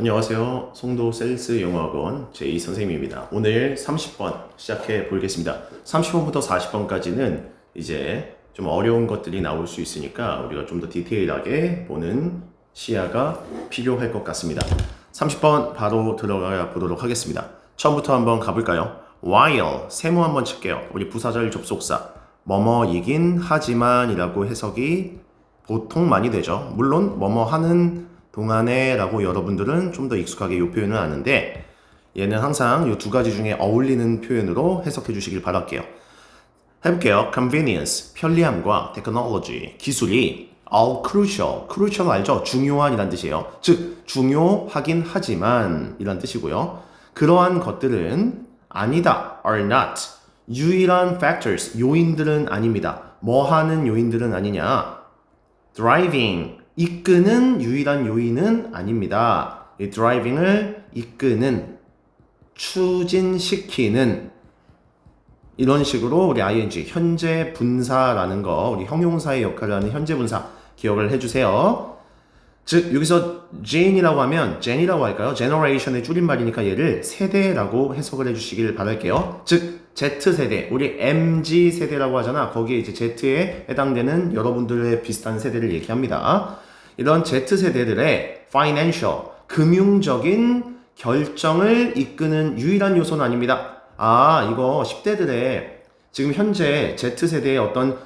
안녕하세요. 송도 셀스 영어학원 제이 선생님입니다. 오늘 30번 시작해 보겠습니다. 30번부터 40번까지는 이제 좀 어려운 것들이 나올 수 있으니까 우리가 좀 더 디테일하게 보는 시야가 필요할 것 같습니다. 30번 바로 들어가 보도록 하겠습니다. 처음부터 한번 가볼까요? while 세모 한번 칠게요. 우리 부사절 접속사 뭐뭐이긴 하지만이라고 해석이 보통 많이 되죠. 물론 뭐뭐 하는 동안에라고 여러분들은 좀 더 익숙하게 이 표현을 아는데 얘는 항상 이 두 가지 중에 어울리는 표현으로 해석해 주시길 바랄게요. 해볼게요. convenience, 편리함과 technology, 기술이 all crucial, crucial 알죠? 중요한 이란 뜻이에요. 즉, 중요하긴 하지만 이란 뜻이고요. 그러한 것들은 아니다, are not. 유일한 factors, 요인들은 아닙니다. 뭐 하는 요인들은 아니냐? driving, 이끄는 유일한 요인은 아닙니다. 이 driving을 이끄는, 추진시키는 이런 식으로 우리 ing 현재 분사라는 거 우리 형용사의 역할을 하는 현재 분사 기억을 해주세요. 즉 여기서 gen이라고 하면 gen이라고 할까요? generation의 줄임말이니까 얘를 세대라고 해석을 해주시길 바랄게요. 즉 Z 세대 우리 MG 세대라고 하잖아. 거기에 이제 Z에 해당되는 여러분들의 비슷한 세대를 얘기합니다. 이런 Z 세대들의 financial 금융적인 결정을 이끄는 유일한 요소는 아닙니다. 아, 이거 10대들의 지금 현재 Z세대의 어떤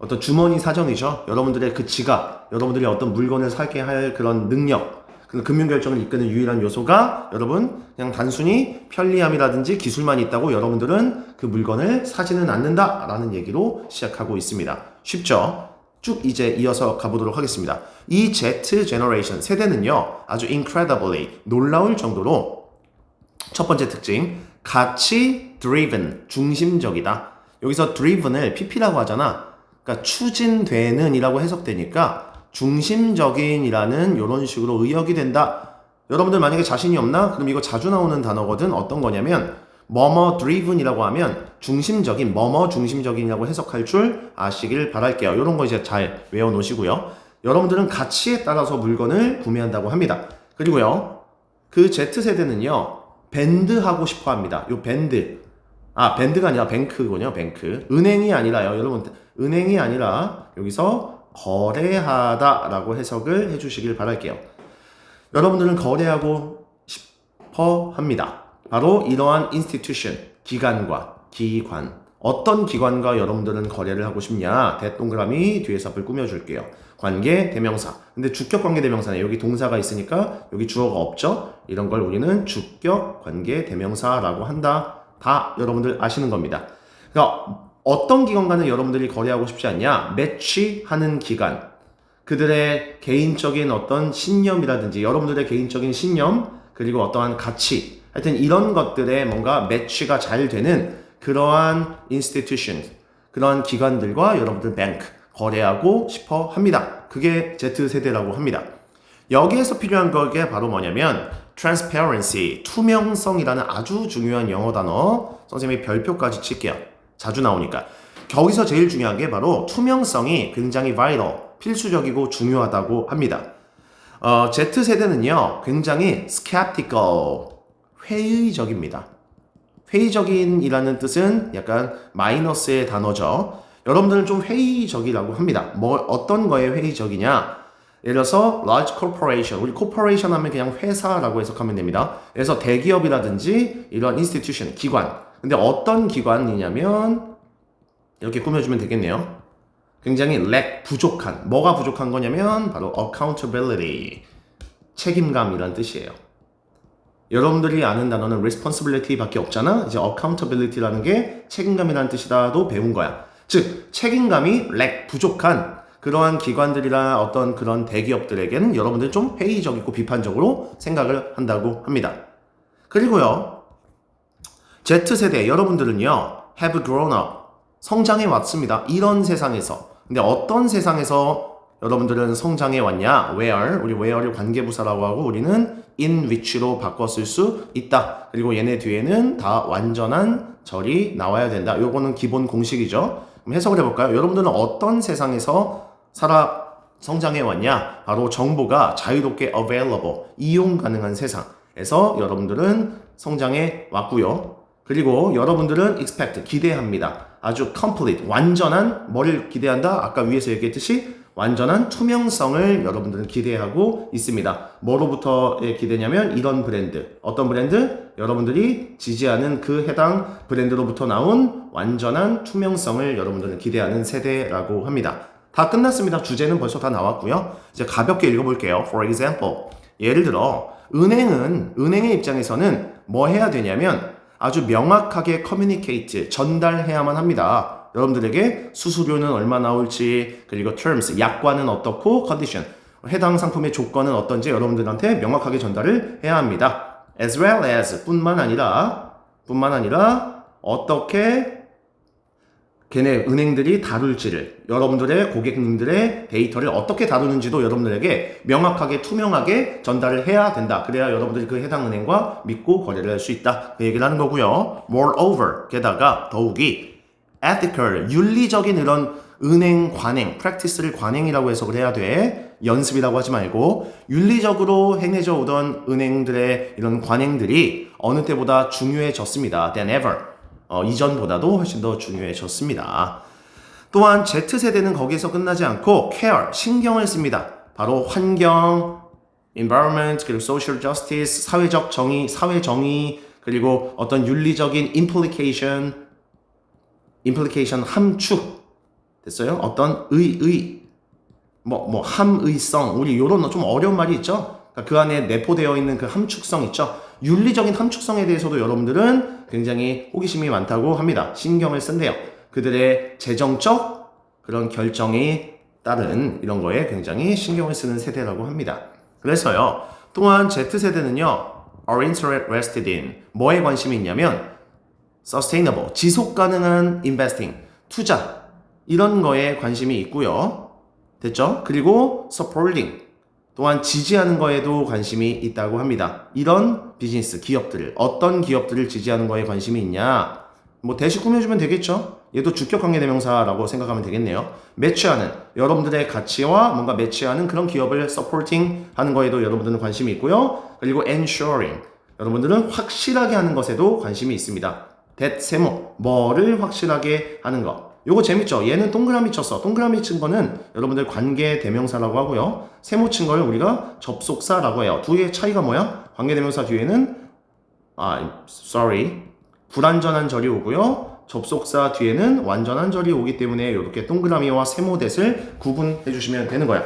어떤 주머니 사정이죠. 여러분들의 그 지갑, 여러분들이 어떤 물건을 사게 할 그런 능력, 그 금융 결정을 이끄는 유일한 요소가 여러분 그냥 단순히 편리함이라든지 기술만 있다고 여러분들은 그 물건을 사지는 않는다라는 얘기로 시작하고 있습니다. 쉽죠? 쭉 이제 이어서 가보도록 하겠습니다. 이 Z 제너레이션 세대는요, 아주 incredibly 놀라울 정도로 첫 번째 특징, 가치 driven, 중심적이다. 여기서 driven을 pp라고 하잖아. 그러니까 추진되는 이라고 해석되니까 중심적인 이라는 이런 식으로 의역이 된다. 여러분들 만약에 자신이 없나? 그럼 이거 자주 나오는 단어거든. 어떤 거냐면 뭐뭐 driven이라고 하면 중심적인 뭐뭐 중심적인이라고 해석할 줄 아시길 바랄게요. 이런 거 이제 잘 외워 놓으시고요. 여러분들은 가치에 따라서 물건을 구매한다고 합니다. 그리고요. 그 Z세대는요. 밴드 하고 싶어 합니다. 요 밴드. 아, 밴드가 아니라 뱅크군요. 뱅크. 은행이 아니라요. 여러분 은행이 아니라 여기서 거래하다라고 해석을 해 주시길 바랄게요. 여러분들은 거래하고 싶어 합니다. 바로 이러한 institution, 기관과 기관. 어떤 기관과 여러분들은 거래를 하고 싶냐? 대동그라미 뒤에서 앞을 꾸며줄게요. 관계, 대명사. 근데 주격 관계 대명사네. 여기 동사가 있으니까 여기 주어가 없죠? 이런 걸 우리는 주격 관계 대명사라고 한다. 다 여러분들 아시는 겁니다. 그러니까 어떤 기관과는 여러분들이 거래하고 싶지 않냐? 매치하는 기관. 그들의 개인적인 어떤 신념이라든지 여러분들의 개인적인 신념 그리고 어떠한 가치 하여튼 이런 것들에 뭔가 매치가 잘 되는 그러한 institution 그러한 기관들과 여러분들 뱅크 거래하고 싶어 합니다. 그게 Z세대라고 합니다. 여기에서 필요한 게 바로 뭐냐면 transparency, 투명성이라는 아주 중요한 영어 단어 선생님이 별표까지 칠게요. 자주 나오니까. 거기서 제일 중요한 게 바로 투명성이 굉장히 vital, 필수적이고 중요하다고 합니다. 어, Z세대는요, 굉장히 skeptical, 회의적입니다. 회의적인이라는 뜻은 약간 마이너스의 단어죠. 여러분들은 좀 회의적이라고 합니다. 뭐, 어떤 거에 회의적이냐? 예를 들어서 large corporation, 우리 corporation 하면 그냥 회사라고 해석하면 됩니다. 그래서 대기업이라든지 이런 institution, 기관. 근데 어떤 기관이냐면 이렇게 꾸며주면 되겠네요. 굉장히 lack, 부족한. 뭐가 부족한 거냐면 바로 accountability, 책임감이란 뜻이에요. 여러분들이 아는 단어는 responsibility 밖에 없잖아? 이제 accountability라는 게 책임감이라는 뜻이라도 배운 거야. 즉, 책임감이 lack, 부족한 그러한 기관들이나 어떤 그런 대기업들에게는 여러분들 좀 회의적이고 비판적으로 생각을 한다고 합니다. 그리고요, Z세대 여러분들은요, have grown up. 성장해 왔습니다. 이런 세상에서. 근데 어떤 세상에서 여러분들은 성장해 왔냐? where. 우리 where를 관계부사라고 하고 우리는 in which로 바꿨을 수 있다. 그리고 얘네 뒤에는 다 완전한 절이 나와야 된다. 요거는 기본 공식이죠. 그럼 해석을 해볼까요? 여러분들은 어떤 세상에서 살아 성장해 왔냐? 바로 정보가 자유롭게 available, 이용 가능한 세상에서 여러분들은 성장해 왔고요. 그리고 여러분들은 expect, 기대합니다. 아주 complete, 완전한, 뭐를 기대한다? 아까 위에서 얘기했듯이 완전한 투명성을 여러분들은 기대하고 있습니다. 뭐로부터의 기대냐면 이런 브랜드. 어떤 브랜드? 여러분들이 지지하는 그 해당 브랜드로부터 나온 완전한 투명성을 여러분들은 기대하는 세대라고 합니다. 다 끝났습니다. 주제는 벌써 다 나왔고요. 이제 가볍게 읽어볼게요. For example. 예를 들어, 은행은, 은행의 입장에서는 뭐 해야 되냐면 아주 명확하게 communicate, 전달해야만 합니다. 여러분들에게 수수료는 얼마 나올지, 그리고 terms, 약관은 어떻고, condition, 해당 상품의 조건은 어떤지 여러분들한테 명확하게 전달을 해야 합니다. as well as 뿐만 아니라, 뿐만 아니라 어떻게 걔네 은행들이 다룰지를 여러분들의 고객님들의 데이터를 어떻게 다루는지도 여러분들에게 명확하게 투명하게 전달을 해야 된다. 그래야 여러분들이 그 해당 은행과 믿고 거래를 할 수 있다. 그 얘기를 하는 거고요. Moreover, 게다가 더욱이 ethical, 윤리적인 이런 은행 관행, practice를 관행이라고 해석을 해야 돼. 연습이라고 하지 말고 윤리적으로 행해져 오던 은행들의 이런 관행들이 어느 때보다 중요해졌습니다. than ever. 어, 이전보다도 훨씬 더 중요해졌습니다. 또한 Z세대는 거기에서 끝나지 않고 care, 신경을 씁니다. 바로 환경, environment, 그리고 social justice, 사회적 정의, 사회 정의, 그리고 어떤 윤리적인 implication, implication 함축 됐어요? 어떤 의, 의, 뭐, 뭐, 함의성, 우리 요런 좀 어려운 말이 있죠? 그러니까 그 안에 내포되어 있는 그 함축성 있죠? 윤리적인 함축성에 대해서도 여러분들은 굉장히 호기심이 많다고 합니다. 신경을 쓴대요. 그들의 재정적 그런 결정이 따른 이런 거에 굉장히 신경을 쓰는 세대라고 합니다. 그래서요, 또한 Z세대는요, are interested in, 뭐에 관심이 있냐면, sustainable, 지속 가능한 investing, 투자, 이런 거에 관심이 있고요. 됐죠? 그리고 supporting, 또한 지지하는 거에도 관심이 있다고 합니다. 이런 비즈니스, 기업들을, 어떤 기업들을 지지하는 거에 관심이 있냐? 뭐 대시 꾸며주면 되겠죠? 얘도 주격 관계 대명사라고 생각하면 되겠네요. 매치하는, 여러분들의 가치와 뭔가 매치하는 그런 기업을 supporting 하는 거에도 여러분들은 관심이 있고요. 그리고 ensuring, 여러분들은 확실하게 하는 것에도 관심이 있습니다. That 세모, 뭐를 확실하게 하는 것. 요거 재밌죠? 얘는 동그라미 쳤어. 동그라미 친 거는 여러분들 관계 대명사라고 하고요. 세모 친 걸 우리가 접속사라고 해요. 두 개의 차이가 뭐야? 관계 대명사 뒤에는 아, sorry. 불완전한 절이 오고요. 접속사 뒤에는 완전한 절이 오기 때문에 이렇게 동그라미와 세모댓을 구분해 주시면 되는 거야.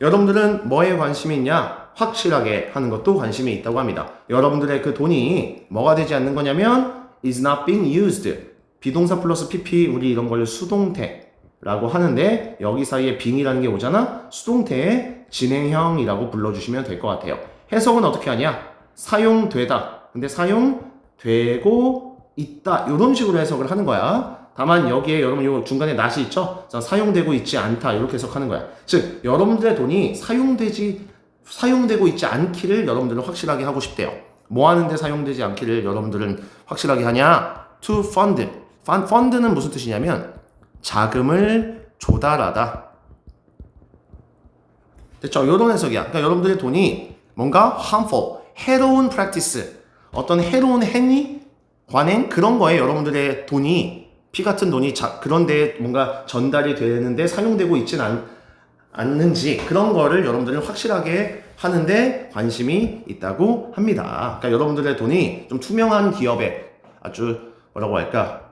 여러분들은 뭐에 관심이 있냐? 확실하게 하는 것도 관심이 있다고 합니다. 여러분들의 그 돈이 뭐가 되지 않는 거냐면 is not being used. 비동사 플러스 pp 우리 이런 걸 수동태라고 하는데 여기 사이에 being이라는 게 오잖아. 수동태의 진행형이라고 불러주시면 될 것 같아요. 해석은 어떻게 하냐? 사용되다. 근데 사용되고 있다. 이런 식으로 해석을 하는 거야. 다만 여기에 여러분 요 중간에 낫이 있죠? 자, 사용되고 있지 않다. 이렇게 해석하는 거야. 즉, 여러분들의 돈이 사용되지, 사용되고 있지 않기를 여러분들은 확실하게 하고 싶대요. 뭐 하는데 사용되지 않기를 여러분들은 확실하게 하냐? To fund. fund는 무슨 뜻이냐면 자금을 조달하다. 됐죠? 이런 해석이야. 그러니까 여러분들의 돈이 뭔가 harmful, 해로운 practice, 어떤 해로운 행위, 관행 그런 거에 여러분들의 돈이 피 같은 돈이 자, 그런데 뭔가 전달이 되는데 사용되고 있지는 않, 않는지 그런 거를 여러분들은 확실하게 하는데 관심이 있다고 합니다. 그러니까 여러분들의 돈이 좀 투명한 기업에 아주 뭐라고 할까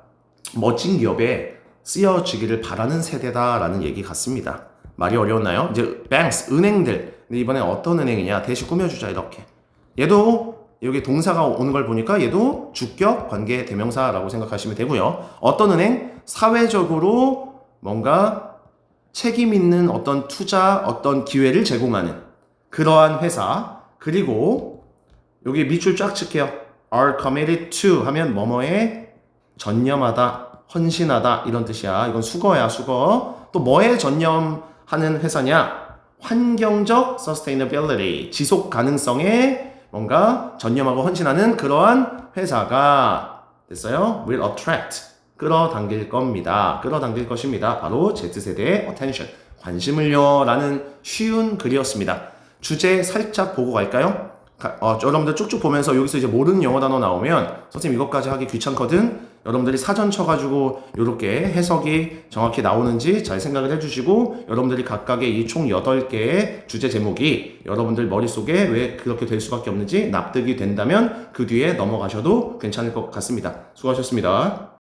멋진 기업에 쓰여지기를 바라는 세대다라는 얘기 같습니다. 말이 어려웠나요? 이제 banks 은행들 근데 이번에 어떤 은행이냐 대시 꾸며주자 이렇게 얘도 여기 동사가 오는 걸 보니까 얘도 주격 관계 대명사라고 생각하시면 되고요. 어떤 은행 사회적으로 뭔가 책임 있는 어떤 투자 어떤 기회를 제공하는 그러한 회사 그리고 여기 밑줄 쫙 칠게요. are committed to 하면 뭐뭐에 전념하다, 헌신하다 이런 뜻이야. 이건 수거야, 수거. 또 뭐에 전념하는 회사냐? 환경적 sustainability, 지속 가능성에 뭔가 전념하고 헌신하는 그러한 회사가 됐어요? will attract 끌어당길 겁니다. 끌어당길 것입니다. 바로 Z세대의 attention, 관심을요 라는 쉬운 글이었습니다. 주제 살짝 보고 갈까요? 가- 어, 여러분들 쭉쭉 보면서 여기서 이제 모르는 영어 단어 나오면 선생님 이것까지 하기 귀찮거든. 여러분들이 사전 쳐가지고 이렇게 해석이 정확히 나오는지 잘 생각을 해주시고 여러분들이 각각의 이 총 8개의 주제 제목이 여러분들 머릿속에 왜 그렇게 될 수밖에 없는지 납득이 된다면 그 뒤에 넘어가셔도 괜찮을 것 같습니다. 수고하셨습니다.